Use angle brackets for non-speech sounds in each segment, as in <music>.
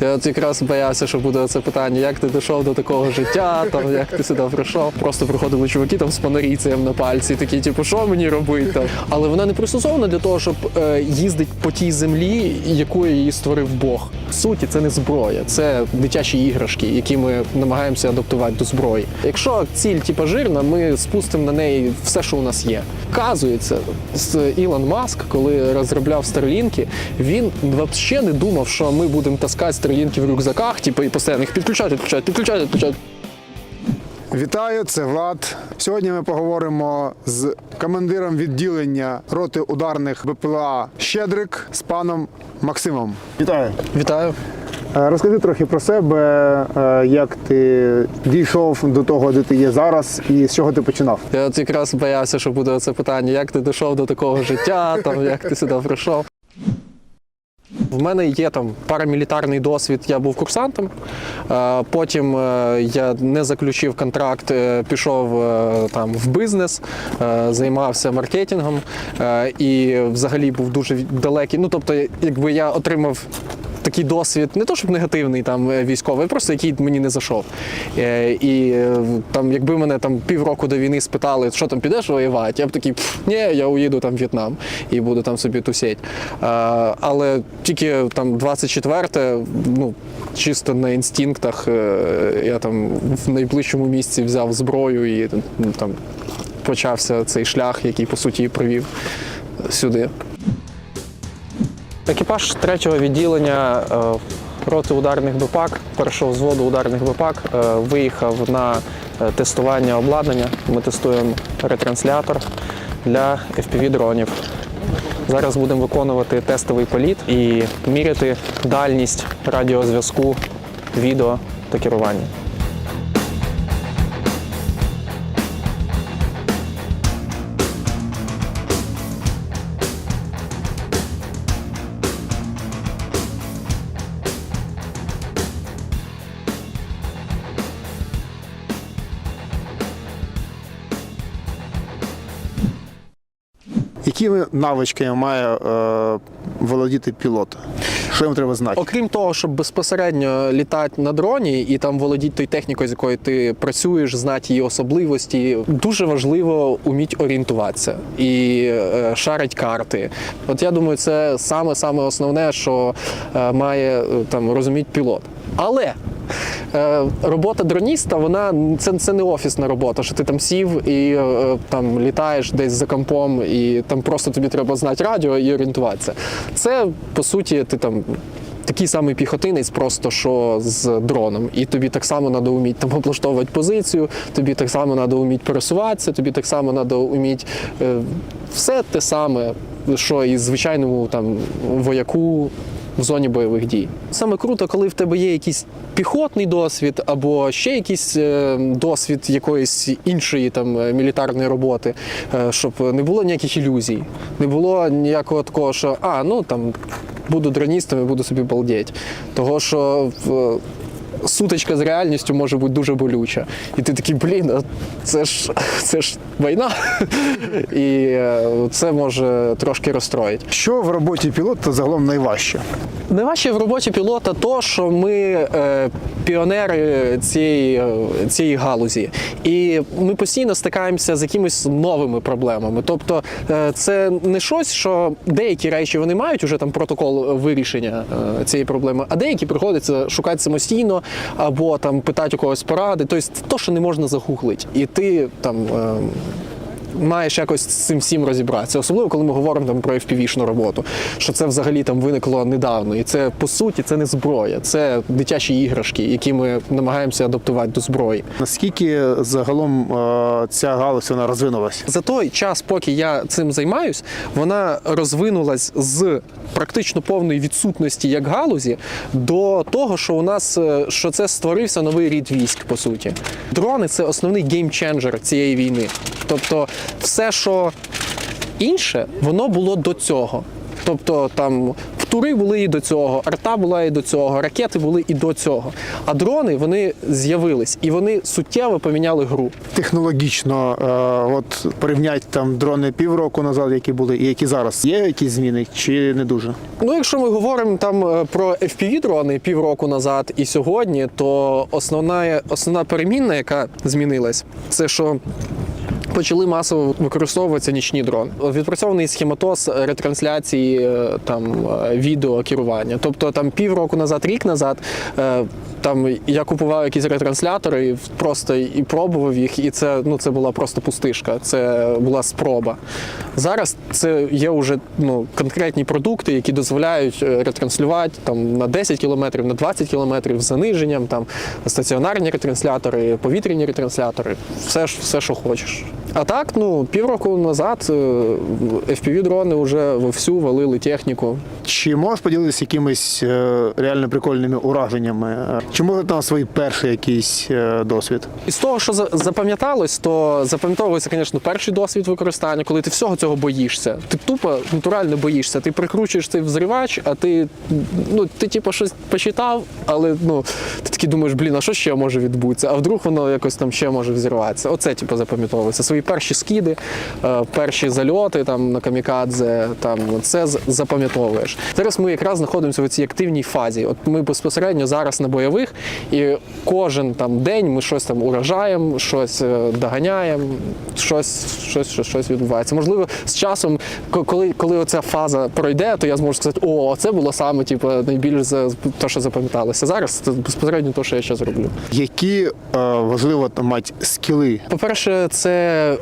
Я от якраз боявся, що буде це питання, як ти дійшов до такого життя, там як ти сюди прийшов. Просто приходили чуваки там з паноріцієм на пальці, такі, типу, що мені робити там. Але вона не пристосована для того, щоб е, їздити по тій землі, якою її створив Бог. В суті, це не зброя, це дитячі іграшки, які ми намагаємося адаптувати до зброї. Якщо ціль типу, жирна, ми спустимо на неї все, що у нас є. Вказується, Ілон Маск, коли розробляв Старлінки, він взагалі не думав, що ми будемо таскати Старлінки в рюкзаках, типу, і постійно їх підключати, підключати, підключати, підключати. Вітаю, це Влад. Сьогодні ми поговоримо з командиром відділення роти ударних БПЛА Щедрик з паном Максимом. Вітаю. Вітаю. Е, Розкажи трохи про себе, е, як ти дійшов до того, де ти є зараз, і з чого ти починав. Я от якраз боявся, що буде це питання, як ти дійшов до такого життя, там як ти сюди прийшов. В мене є там парамілітарний досвід, я був курсантом. Е, Потім е, я не заключив контракт, е, пішов там в бізнес, займався маркетингом і взагалі був дуже далекий. Ну тобто, якби я отримав такий досвід, не то щоб негативний там е, військовий, просто який мені не зайшов. Е, І е, там, якби мене там півроку до війни спитали, що там підеш воювати, я б такий, ні, я уїду там в В'єтнам і буду там собі тусіть. Е, Але тільки там 24-те, ну, чисто на інстинктах, я там в найближчому місці взяв зброю і ну, там почався цей шлях, який по суті привів сюди. Екіпаж третього відділення е, роти ударних БПАК, першого взводу ударних БПАК, виїхав на е, тестування обладнання. Ми тестуємо ретранслятор для FPV-дронів. Зараз будемо виконувати тестовий політ і міряти дальність радіозв'язку, відео та керування. Якими навичками має е, володіти пілот? Що йому треба знати? Окрім того, щоб безпосередньо літати на дроні і там володіти тою технікою, з якою ти працюєш, знати її особливості, дуже важливо вміти орієнтуватися і е, шарить карти. От я думаю, це саме саме основне, що е, має е, там розуміти пілот. Але робота дроніста, вона це, це не офісна робота, що ти там сів і е, там літаєш десь за компом, і там просто тобі треба знати радіо і орієнтуватися. Це по суті, ти там. Такий самий піхотинець, просто що з дроном. І тобі так само треба вміти там облаштовувати позицію, тобі так само треба вміти пересуватися, тобі так само треба вміти е, все те саме, що і звичайному там вояку в зоні бойових дій. Саме круто, коли в тебе є якийсь піхотний досвід або ще якийсь е, досвід якоїсь іншої там е, мілітарної роботи, е, щоб не було ніяких ілюзій, не було ніякого такого, що а ну там буду дроністом і буду собі балдеть. Того що в сутичка з реальністю може бути дуже болюча. І ти такий, блін, це ж це ж війна. І е, це може трошки розстроїти. Що в роботі пілота загалом найважче? Найважче в роботі пілота то, що ми е, піонери цієї, е, цієї галузі, і ми постійно стикаємося з якимись новими проблемами. Тобто, е, це не щось, що деякі речі вони мають уже там протокол вирішення е, цієї проблеми, а деякі приходиться шукати самостійно або там питати у когось поради. Тобто, то, що не можна загуглити, і ти там. Е, маєш якось з цим всім розібратися, особливо коли ми говоримо там про FPV-шну роботу, що це взагалі там виникло недавно, і це по суті це не зброя, це дитячі іграшки, які ми намагаємося адаптувати до зброї. Наскільки загалом е, ця галузь вона розвинулась? За той час, поки я цим займаюсь, вона розвинулась з практично повної відсутності як галузі до того, що у нас е, що це створився новий рід військ. По суті, дрони це основний геймченджер цієї війни. Тобто, все, що інше, воно було до цього. Тобто там Птури були і до цього, арта була і до цього, ракети були і до цього. А дрони вони з'явились і вони суттєво поміняли гру. Технологічно, е, от порівнять там дрони півроку назад, які були, і які зараз. Є якісь зміни чи не дуже? Ну, якщо ми говоримо там е, про fpv дрони півроку назад і сьогодні, то основна, основна перемінна, яка змінилась, це що. Почали масово використовуватися нічні дрони. Відпрацьований схематоз ретрансляції е, там е, відео керування. Тобто там півроку назад, рік назад. е, Там я купував якісь ретранслятори, і просто і пробував їх, і це ну це була просто пустишка. Це була спроба. Зараз це є вже ну конкретні продукти, які дозволяють ретранслювати там на 10 кілометрів, на 20 кілометрів з заниженням, там стаціонарні ретранслятори, повітряні ретранслятори, все ж все, що хочеш. А так, ну півроку назад е, fpv дрони вже вовсю валили техніку. Чи можеш поділитися якимись е, реально прикольними ураженнями? Чи може там свій перший якийсь е, досвід? Із того, що за- запам'яталось, то запам'ятовується, звісно, перший досвід використання, коли ти всього цього боїшся. Ти тупо натурально боїшся. Ти прикручуєш цей взривач, а ти ну ти типу щось почитав, але ну ти такий думаєш, блін, а що ще може відбутися? А вдруг воно якось там ще може взірватися. Оце типу запам'ятовується. Свої перші скиди, е, перші зальоти там на камікадзе, там це з- запам'ятовуєш. Зараз ми якраз знаходимося в цій активній фазі. От ми безпосередньо зараз на бойових, і кожен там день ми щось там уражаємо, щось е, доганяємо, щось, щось, щось, щось відбувається. Можливо, з часом, коли, коли оця фаза пройде, то я зможу сказати, о, це було саме типу, найбільш за те, що запам'яталося. Зараз це безпосередньо те, що я зараз роблю. Які е, важливо там мати скіли? По-перше, це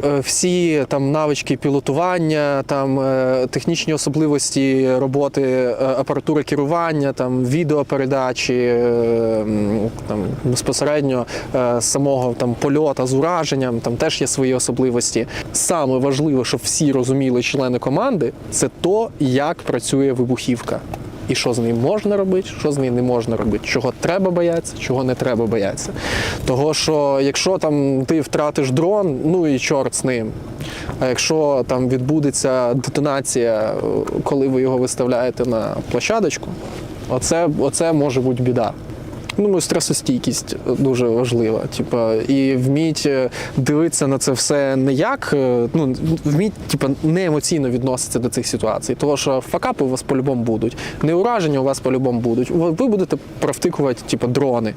е, всі там навички пілотування, там е, технічні особливості роботи апаратури керування, там відеопередачі, е, там безпосередньо е, самого там польота з ураженням, там теж є свої особливості. Саме важливе, щоб всі розуміли члени команди, це то, як працює вибухівка. І що з нею можна робити, що з нею не можна робити, чого треба боятися, чого не треба боятися. Того, що якщо там ти втратиш дрон, ну і чорт з ним. А якщо там відбудеться детонація, коли ви його виставляєте на площадочку, оце, оце може бути біда. Ну, стресостійкість дуже важлива. Типа, і вміть е, дивитися на це все не як, е, ну вміть, типа, не емоційно відноситися до цих ситуацій. Тому що факапи у вас по-любому будуть. Не ураження у вас по-любому будуть. Ви будете провтикувати, типа, дрони.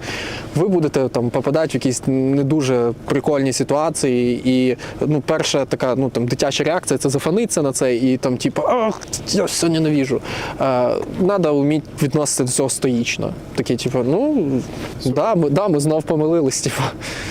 Ви будете там попадати в якісь не дуже прикольні ситуації. І ну, перша така ну, там, дитяча реакція це зафаниться на це і там, типу, ах, я все ненавіжу. Е, Надо вміти відноситися до цього стоїчно. Такі, типу, ну да, ми, да, ми знов помилились. Типу.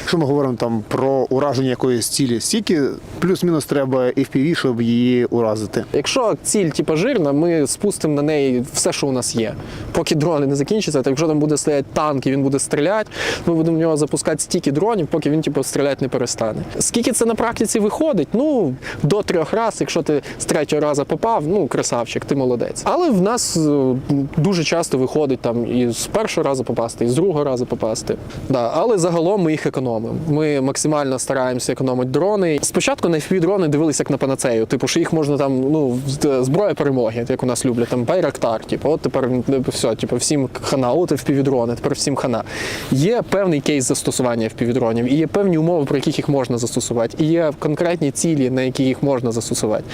Якщо ми говоримо там про ураження якоїсь цілі, стільки плюс-мінус треба FPV, щоб її уразити. Якщо ціль типу, жирна, ми спустимо на неї все, що у нас є. Поки дрони не закінчаться, то якщо там буде стояти танк і він буде стріляти, ми будемо в нього запускати стільки дронів, поки він типу, стріляти не перестане. Скільки це на практиці виходить? Ну, до трьох разів, якщо ти з третього разу попав, ну красавчик, ти молодець. Але в нас е, дуже часто виходить там і з першого разу попасти, і з другого разу попасти. Да, але загалом ми їх економимо. Ми максимально стараємося економити дрони. Спочатку на FPV дрони дивилися як на панацею, типу, що їх можна там, ну, зброя перемоги, як у нас люблять, там Байрактар, типу, от тепер ну, все, типу, всім хана, от FPV дрони, тепер всім хана. Є певний кейс застосування FPV дронів, і є певні умови, про яких їх можна застосувати, і є конкретні цілі, на які їх можна застосувати.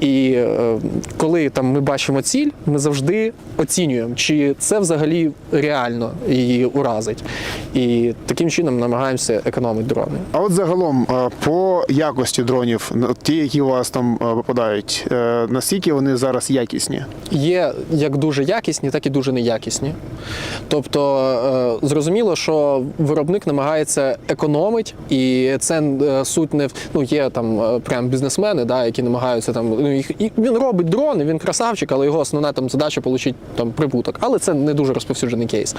І е, коли там ми бачимо ціль, ми завжди оцінюємо, чи це взагалі реально її уразить. І таким чином намагаємося економити дрони. А от загалом е, по якості дронів, ті, які у вас там е, попадають, е, наскільки вони зараз якісні? Є як дуже якісні, так і дуже неякісні. Тобто зрозуміло, що виробник намагається економити, і це суть не ну є там прям бізнесмени, да, які намагаються там ну, їх і він робить дрони, він красавчик, але його основна там задача отримати там прибуток. Але це не дуже розповсюджений кейс.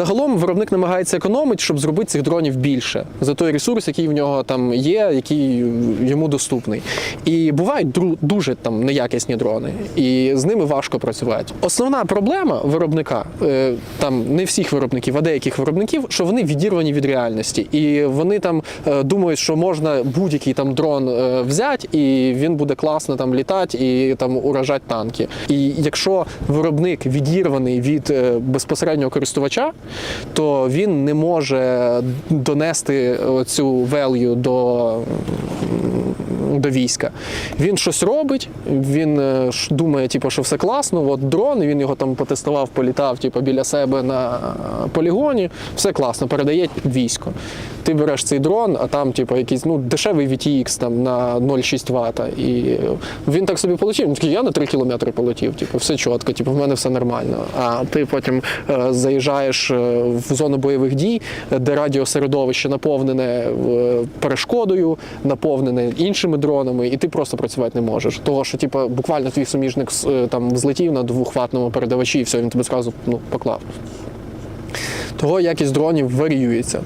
Загалом виробник намагається економити, щоб зробити цих дронів більше за той ресурс, який в нього там є, який йому доступний. І бувають дру- дуже там неякісні дрони, і з ними важко працювати. Основна проблема виробника, е, там не всіх виробників, а деяких виробників, що вони відірвані від реальності, і вони там е, думають, що можна будь-який там дрон е, взяти, і він буде класно там літати і там уражати танки. І якщо виробник відірваний від безпосереднього користувача, то він не може донести цю value до до війська. Він щось робить, він е, думає, типу, що все класно, от дрон, він його там потестував, політав типу, біля себе на е, полігоні, все класно, передає військо. Ти береш цей дрон, а там, типу, якийсь ну, дешевий VTX там, на 0,6 Вт. І він так собі полетів. Він такий, я на 3 кілометри полетів, типу, все чітко, типу, в мене все нормально. А ти потім е, заїжджаєш е, в зону бойових дій, де радіосередовище наповнене перешкодою, наповнене іншими дронами, і ти просто працювати не можеш. Того, що типу, буквально твій суміжник е, там взлетів на двохватному передавачі, і все, він тебе зразу ну, поклав. Того якість дронів варіюється.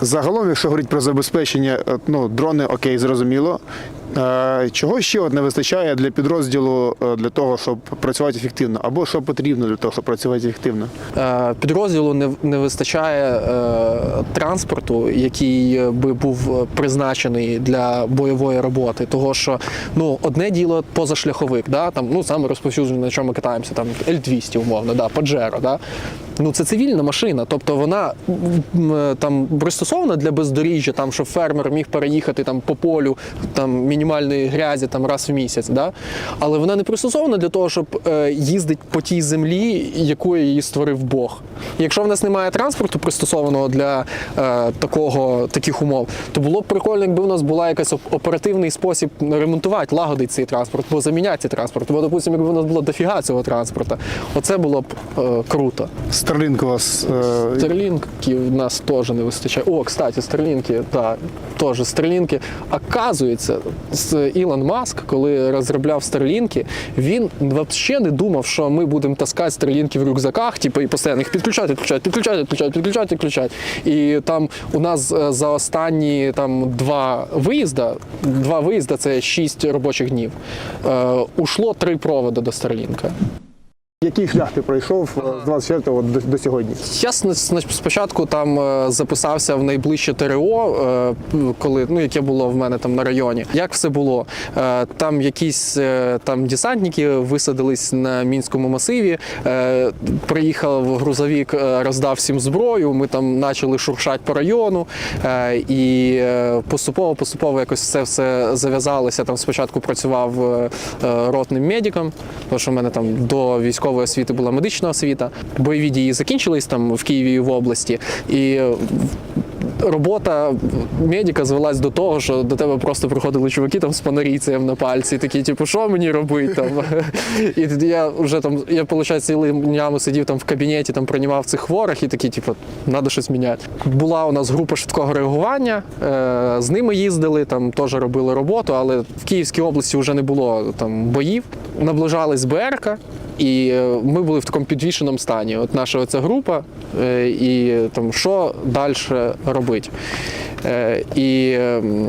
Загалом, якщо говорити про забезпечення, е, ну, дрони окей, зрозуміло. Е, Чого ще от не вистачає для підрозділу е, для того, щоб працювати ефективно? Або що потрібно для того, щоб працювати ефективно? Е, Підрозділу не, вистачає транспорту, який би був призначений для бойової роботи. Того що ну одне діло позашляховик, да там ну саме розповсюджене, на чому ми катаємося, там L200 умовно, да, Pajero, да. Ну це цивільна машина, тобто вона е, там пристосована для бездоріжжя, там щоб фермер міг переїхати там по полю там мінімальної грязі там раз в місяць, да? але вона не пристосована для того, щоб е, їздити по тій землі, якою її створив Бог. Якщо в нас немає транспорту, пристосованого для е, такого таких умов, то було б прикольно, якби у нас була якась оперативний спосіб ремонтувати, лагодити цей транспорт, бо заміняти цей транспорт. Бо, допустимо, якби у нас було дофіга цього транспорту, оце було б е, круто. Старлінк у вас е, Старлінків в нас теж не вистачає. О, кстати, старлінки, так, теж старлінки. Оказується, Ілон Маск, коли розробляв старлінки, він взагалі не думав, що ми будемо таскати старлінки в рюкзаках, типу, і постійно їх підключати, підключати, підключати, підключати, підключати, підключати. І там у нас е, за останні там два виїзда, два виїзда це 6 робочих днів. Е, ушло три проводи до старлінка. Який шлях ти пройшов е, з 24 до, до сьогодні? Я спочатку там е, записався в найближче ТРО, е, коли ну яке було в мене там на районі. Як все було? Там якісь там десантники висадились на мінському масиві. Приїхав грузовик, роздав всім зброю. Ми там почали шуршати по району, і поступово, поступово якось все все зав'язалося. Там спочатку працював ротним медиком, тому що в мене там до військової освіти була медична освіта. Бойові дії закінчились там в Києві і в області. І е, робота медика звелась до того, що до тебе просто приходили чуваки там з панорійцем на пальці, такі, типу, що мені робити там. <laughs> І я вже там, я виходить, цілими днями сидів там в кабінеті, там приймав цих хворих і такі, типу, треба щось міняти. Була у нас група швидкого реагування, е, з ними їздили, там теж робили роботу, але в Київській області вже не було там боїв. Наближались БРК, і е, ми були в такому підвішеному стані. От наша оця група, е, і там що далі робити. Е, І ем,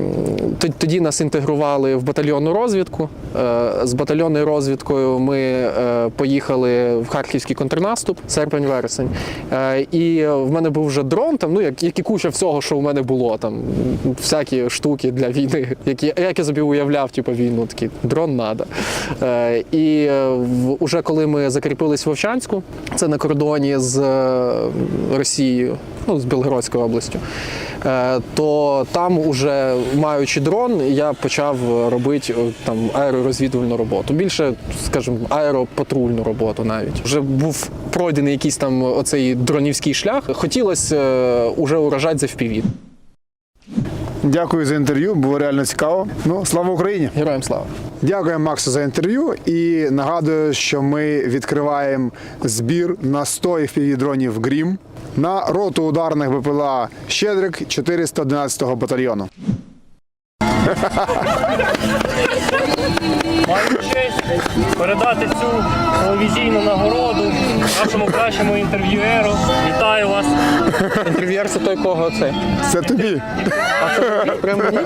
тоді нас інтегрували в батальйонну розвідку. Е, З батальйонною розвідкою ми е, поїхали в харківський контрнаступ, серпень-вересень. І в мене був вже дрон, там, ну, як, як і куча всього, що в мене було, там, всякі штуки для війни, які, як я собі уявляв, типу, війну, такий дрон надо. І е, в- уже коли ми закріпились в Вовчанську, це на кордоні з Росією, ну, з Білгородською областю, е, то там, уже маючи дрон, я почав робити е, там аеророзвідувальну роботу. Більше, скажімо, аеропатрульну роботу навіть. Вже був пройдений якийсь там оцей дронівський шлях. Хотілося е, уже уражати за FPV. Дякую за інтерв'ю, було реально цікаво. Ну, слава Україні! Героям слава! Дякую Максу за інтерв'ю і нагадую, що ми відкриваємо збір на 100 fpv дронів Грім на роту ударних БПЛА Щедрик 411-го батальйону. Маю честь передати цю телевізійну нагороду нашому кращому інтерв'юеру. Вітаю вас. Інтерв'єр це той, кого це. Це тобі. А це прямо мені?